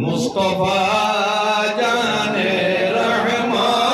মুস্তফা জানে রহমান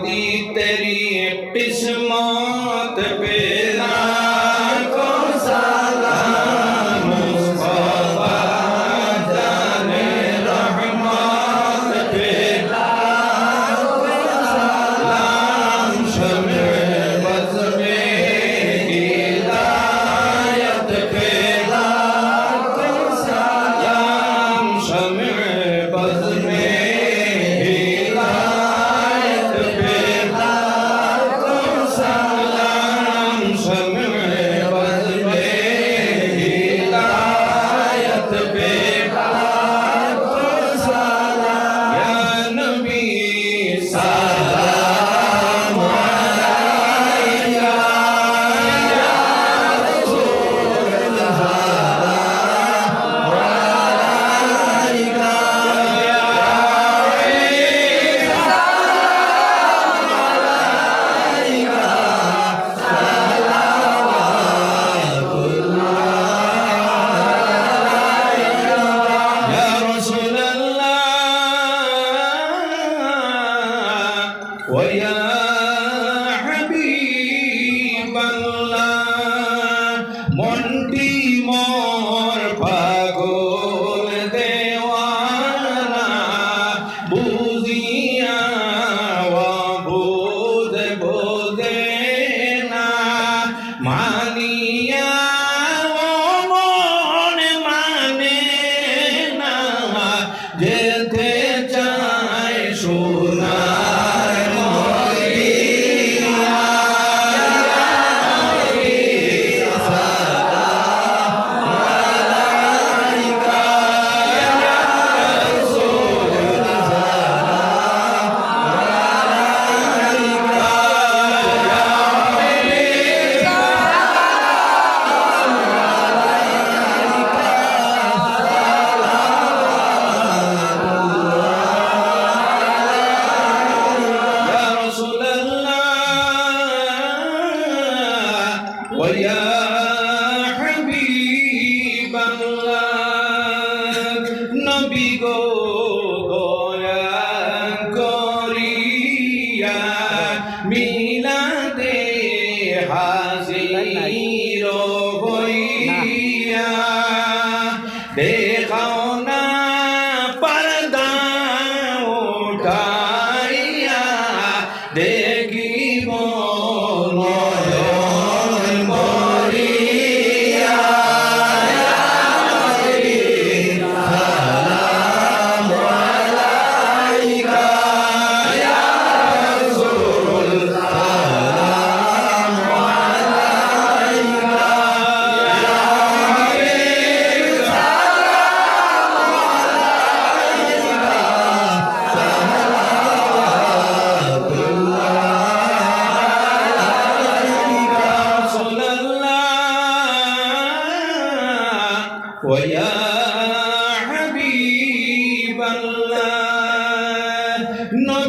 दी तेरी किस्मत पे।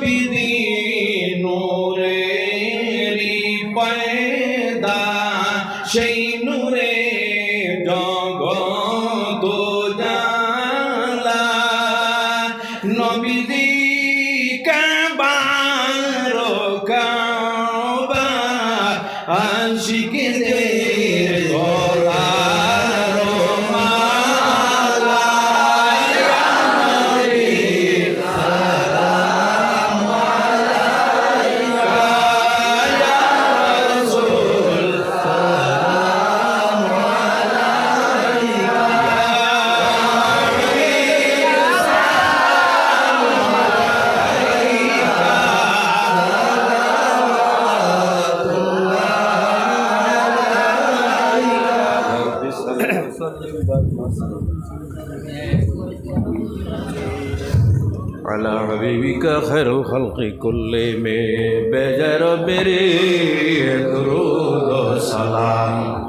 be على حبيبك خير الخلق كل میں بیجر میرے درود و سلام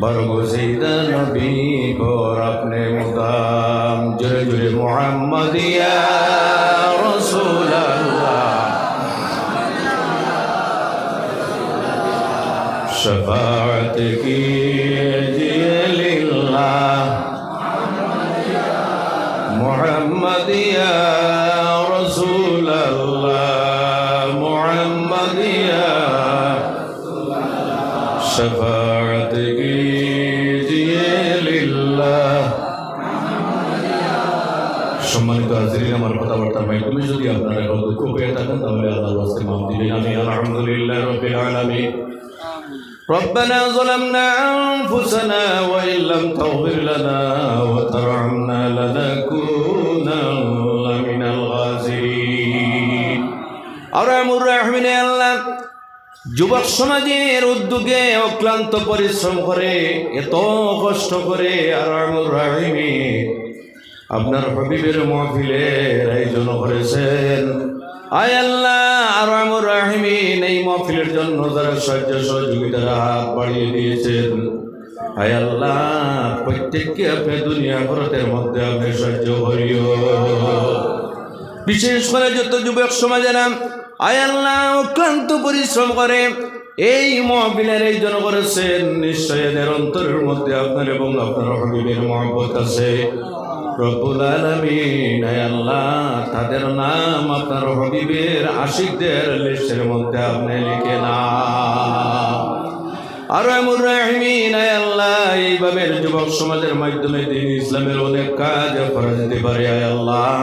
برگزیدہ نبی کو اور اپنے مقام جر جر محمد یا رسول اللہ شفاعت کی محمد یا شفاعتك সম্মানিত হাজির আমার কথাবার্তার মাধ্যমে যদি আপনারা কোনো দুঃখ পেয়ে থাকেন তাহলে আল্লাহর কাছে মাফ দিবেন আমি আলহামদুলিল্লাহ রাব্বিল আলামিন ربنا ظلمنا أنفسنا وإن لم تغفر لنا وترحمنا لنكونن من الغازلين أرحم الراحمين يا الله যুবক সমাজের উদ্যোগে অক্লান্ত পরিশ্রম করে, এত কষ্ট করে আরামুর রাহিমে আপনার হবিবের মহফিলের আয়োজন করেছেন। আয় আল্লাহ আর আমর রাহিমিন এই মহফিলের জন্য যারা সাহায্য সহযোগিতার হাত বাড়িয়ে দিয়েছেন, আয় আল্লাহ, প্রত্যেককে আপনি দুনিয়া ভারতের মধ্যে আপনি সাহায্য করিও। বিশেষ করে যত যুবক সমাজেরা আয় অক্লান্ত পরিশ্রম করে। এই মহবিলের এই জন করেছেন নিশ্চয় এদের অন্তরের মধ্যে আপনার এবং আপনার হবিবের মহব্বত আছে। রব্বুল আলমিন আল্লাহ, তাদের নাম আপনার হবিবের আশিকদের লিস্টের মধ্যে আপনি লিখে না আর এমন রাহিমিন আল্লাহ, এইভাবে যুবক সমাজের মাধ্যমে দিন ইসলামের অনেক কাজ করা যেতে পারে আল্লাহ।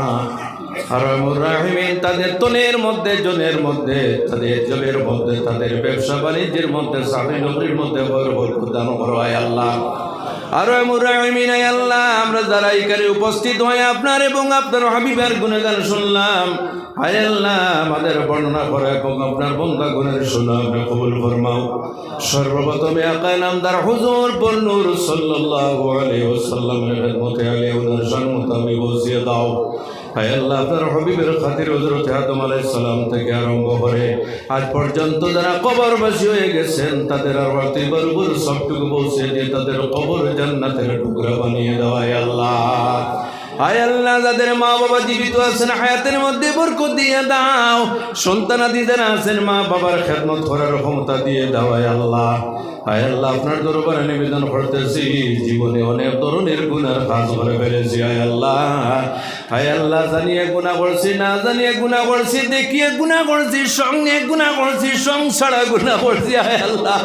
তাদের তনের মধ্যে, জনের মধ্যে, তাদের জলের মধ্যে, তাদের ব্যবসা বাণিজ্যের মধ্যে স্বামী নগরীর মধ্যে আল্লাহ। আমরা উপস্থিত হয়ে আপনার এবং আপনার হাবিবার শুনলাম। আয় আল্লাহ, আমাদের বর্ণনা করা এবং আপনার বন্ধা গুণের শোনা আপনি কবুল ফরমাও। সর্বপ্রথমে আকায় নামদার হুজুর বন্নুর সাল্লাল্লাহু আলাইহি ওয়াসাল্লামের খেদমতে আলে ওনার সম্মত আমি বসিয়ে দাও। হায় আল্লাহ আপনার হবিবের খাতির হজরত আদম আলাইহিস সালাম থেকে আরম্ভ করে আজ পর্যন্ত যারা কবরবাসী হয়ে গেছেন, তাদের আর বাড়তি বরবর সবটুকু পৌঁছে দিয়ে তাদের কবর জান্নাতের টুকরা বানিয়ে দেওয়া আল্লাহ। হায় আল্লাহ, যাদের মা বাবা জীবিত আছেন, হায়াতের মধ্যে বরকত দিয়ে দাও। সন্তানাদি যারা আছেন মা বাবার খেদমত করার ক্ষমতা দিয়ে দাও, হায় আল্লাহ। হায় আল্লাহ, আপনার দরবারে নিবেদন করতেছি, জীবনে অনেক ধরনের গুনার কাজ করে ফেলেছি, হায় আল্লাহ। হায় আল্লাহ, জানিয়ে গুণা করছি, না জানিয়ে গুণা করছি, দেখিয়ে গুণা করছি, সঙ্গে গুণা করছি, সংসারা গুণা করছি, হায় আল্লাহ।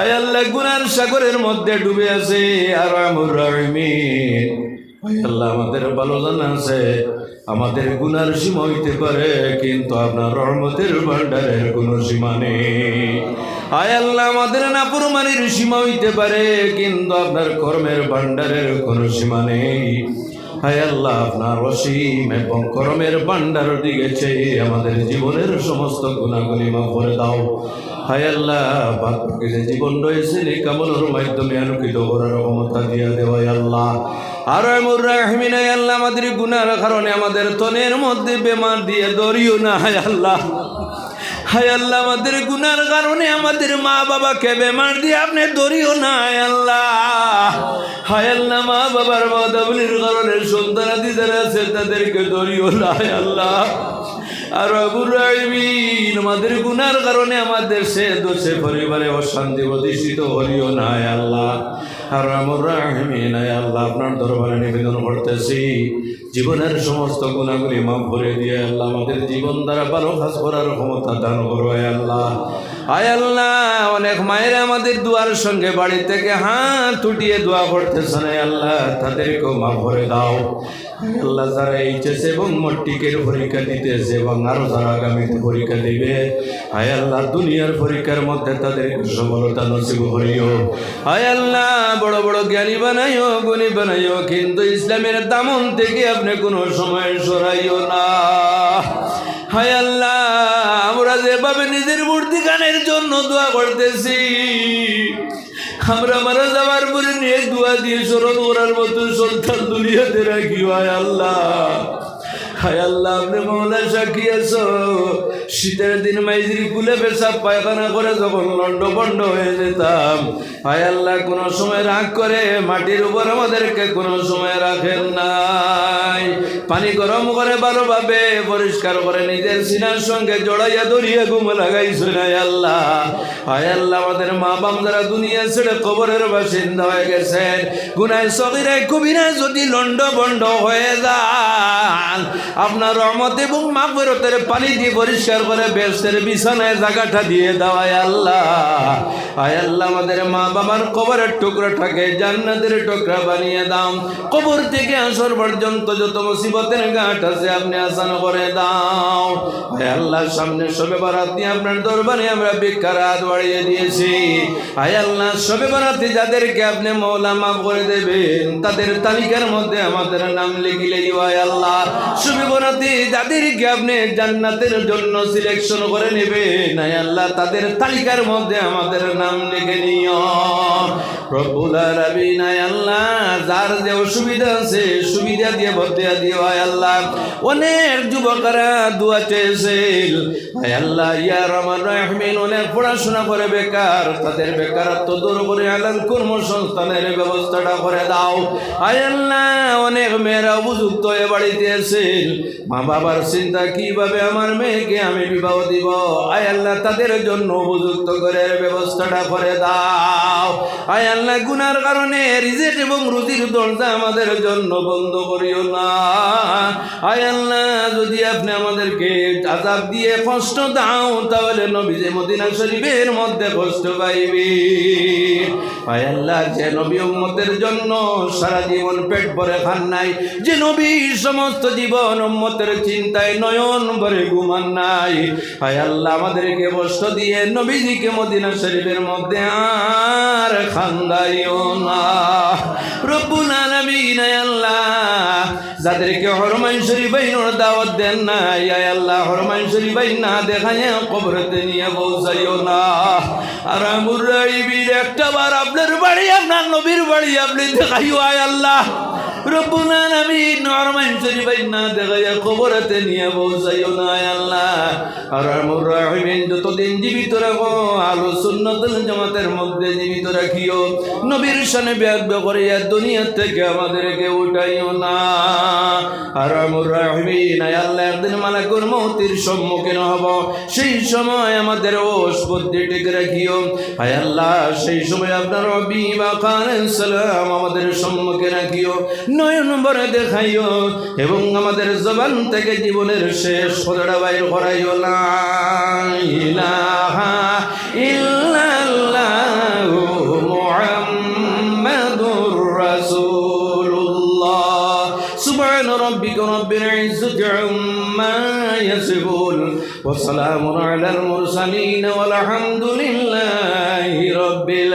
আয় আল্লাহ, গুনার সাগরের মধ্যে ডুবে আছে, আর আমর রহিমিন। আয় আল্লাহ আমাদের ভালো জানা আছে। আমাদের গুনার সীমা হইতে পারে, কিন্তু আপনার রহমতের ভান্ডারের কোনো সীমা নেই। আয় আল্লাহ, আমাদের নাপুরমানির সীমা হইতে পারে, কিন্তু আপনার কর্মের ভান্ডারের কোনো সীমা নেই। হায় আল্লাহ, আপনার অসীম এবং করমের ভান্ডার দিকে আমাদের জীবনের সমস্ত গুণাগুলি মা করে দাও। হায় আল্লাহ বাকি যে জীবন রয়েছে এই কামনার মাধ্যমে আলোকিত করার ক্ষমতা দিয়ে দেওয়াই আল্লাহ। আর রাহমিন আল্লাহ, আমাদের গুনার কারণে আমাদের তনের মধ্যে বেমার দিয়ে দরিও না, হায় আল্লাহ। হায় আল্লাহ, আমাদের গুনার কারণে আমাদের মা বাবাকে বেমার দিয়ে আপনি ধরিও না আল্লাহ। হায় আল্লাহ মা বাবার মাদাবলির কারণে সন্তানাদি যারা আছে, তাদেরকে ধরিও না আল্লাহ। আর রাহিমিন, আমাদের গুনার কারণে আমাদের সে দোষে পরিবারে অশান্তি প্রতিষ্ঠিত হলিও না আল্লাহ। আর আমর আল্লাহ, আপনার দরবারে নিবেদন করতেছি। জীবনের সমস্ত গুণাগুলি মা ভরে দিয়ে আল্লাহ আমাদের জীবন দ্বারা ভালো কাজ করার ক্ষমতা দান করো আল্লাহ। আয় আল্লাহ, অনেক মায়েরা আমাদের দুয়ার সঙ্গে বাড়ি থেকে হাত উঠিয়ে দোয়া করতেছেন আল্লাহ, তাদেরকেও মা ভরে দাও। আল্লাহ, যারা এইচএস এবং মট্টিকের পরীক্ষা দিতেছে এবং আরও যারা আগামীতে পরীক্ষা দিবে আয় আল্লাহ, দুনিয়ার পরীক্ষার মধ্যে তাদের সফলতা নসিব করিও। আয় আল্লাহ, বড় বড় জ্ঞানী বানাইও, গুণী বানাইও, কিন্তু ইসলামের দামন থেকে আপনি কোনো সময় সরাইও না। হায় আল্লাহ যেভাবে নিজের মূর্তি গানের জন্য দোয়া করতেছি। আমরা মারা যাওয়ার পরে নিয়ে দোয়া দিয়ে স্মরণ করার মতো সন্তান দুনিয়াতে রাখি আল্লাহ। হায় আল্লাহ, আপনি সাক্ষী আছো? শীতের দিন মাইজিরি কুলে পেশাব পায়খানা করে যখন লন্ড হয়ে যেতাম। হায় আল্লাহ, কোনো সময় রাগ করে, মাটির উপর আমাদেরকে কোনো সময় রাখেন নাই। পানি গরম করে ভালোভাবে পরিষ্কার করে নিজের সিনার সঙ্গে জড়াইয়া দড়িয়ে ঘুম লাগাইছো হায় আল্লাহ। হায় আল্লাহ, আমাদের মা বাম যারা দুনিয়া ছেড়ে কবরের বাসিন্দা হয়ে গেছেন, গুনায় সবিরায় কবিরায় যদি লন্ড বন্ড হয়ে যান আপনার রহমত এবং মা ফেরতের পানি দিয়ে পরিষ্কার করে বেশের বিছানায় জায়গাটা দিয়ে দেওয়ায় আল্লাহ। আয় আল্লাহ, আমাদের মা বাবার কবরের টুকরাটাকে জান্নাতের টুকরা বানিয়ে দাও। কবর থেকে আসর পর্যন্ত যত মুসিবতের গাঁট আছে আপনি আসান করে দাও। আয় আল্লাহর সামনে সবে বারাত আপনার দরবারে আমরা ভিক্ষার হাত বাড়িয়ে দিয়েছি। আয় আল্লাহ সবে বারাতে যাদেরকে আপনি মৌলা মাফ করে দেবেন, তাদের তালিকার মধ্যে আমাদের নাম লিখিলে আয় আল্লাহ। সবে আপনি জান্নাতের জন্য সিলেকশন করে নেবেন আয় আল্লাহ তাদের তালিকার মধ্যে আমাদের নাম লিখে নিও। আলামিন, আয় আল্লাহ, যার যে অসুবিধা আছে, সুবিধা দিয়ে আল্লাহ। অনেক যুবকরা আল্লাহ রহমান রাহমিন, অনেক পড়াশোনা করে বেকার, তাদের বেকারত্ব দূর করে আলান, কর্মসংস্থানের ব্যবস্থাটা করে দাও। আয় আল্লাহ, অনেক মেয়েরা উপযুক্ত হয়ে বাড়িতে এসেন মা বাবার চিন্তা কীভাবে আমার মেয়েকে আমি বিবাহ দিব? আয় আল্লাহ, তাদের জন্য উপযুক্ত করে ব্যবস্থাটা করে দাও। আয় আল্লাহ, গুনার কারণে রিজেট এবং রুজির দরজা আমাদের জন্য বন্ধ করিও না। আয় আল্লাহ, যদি আপনি আমাদেরকে আজাব দিয়ে কষ্ট দাও, তাহলে নবীজে মদিনা শরীফের মধ্যে কষ্ট পাইবি। আয় আল্লাহ, যে নবী উম্মতের জন্য সারা জীবন পেট ভরে খান নাই, যে নবী সমস্ত জীবন উম্মতের চিন্তায় নয়ন ভরে ঘুমান নাই। আয় আল্লাহ, আমাদেরকে কষ্ট দিয়ে নবীজিকে মদিনা শরীফের মধ্যে আর খান্দাইও না। আলামিন আয় আল্লাহ, যাদেরকে হরমাইন শরীফাইনোর দাওয়াত দেন না আয় আল্লাহ, হরমাইন শরীফাই না দেখায় কবরতে নিয়ে পৌঁছাইও না। আর আমুর একটা বার আপনার বাড়ি, আপনার নবীর বাড়ি আপনি দেখাইও আয় আল্লাহ। হরমাইন শরীফাই না কবরতে নিয়ে না আল্লাহ। আর আমুর যতদিন জীবিত রাখো আলো জামাতের মধ্যে জীবিত রাখিও। নবীর সানে ব্যাগ করিয়া দুনিয়া থেকে আমাদেরকে উঠাইও না। আর আমুর আল্লাহ, একদিন মালাকুর মৌতির সম্মুখীন হব। সেই সময় আমাদের ওষ বুদ্ধি টিকে রাখিও। আয় আল্লাহ, সেই সময় আপনার রবি বা সালাম আমাদের সম্মুখে রাখিও। নয় নম্বরে দেখাইও এবং আমাদের জবান থেকে জীবনের শেষ কথাটা বাইর করাইও ইলাহা ইল্লাল্লাহু মুহাম্মাদুর রাসূলুল্লাহ। সুবহান রাব্বিকা রাব্বিল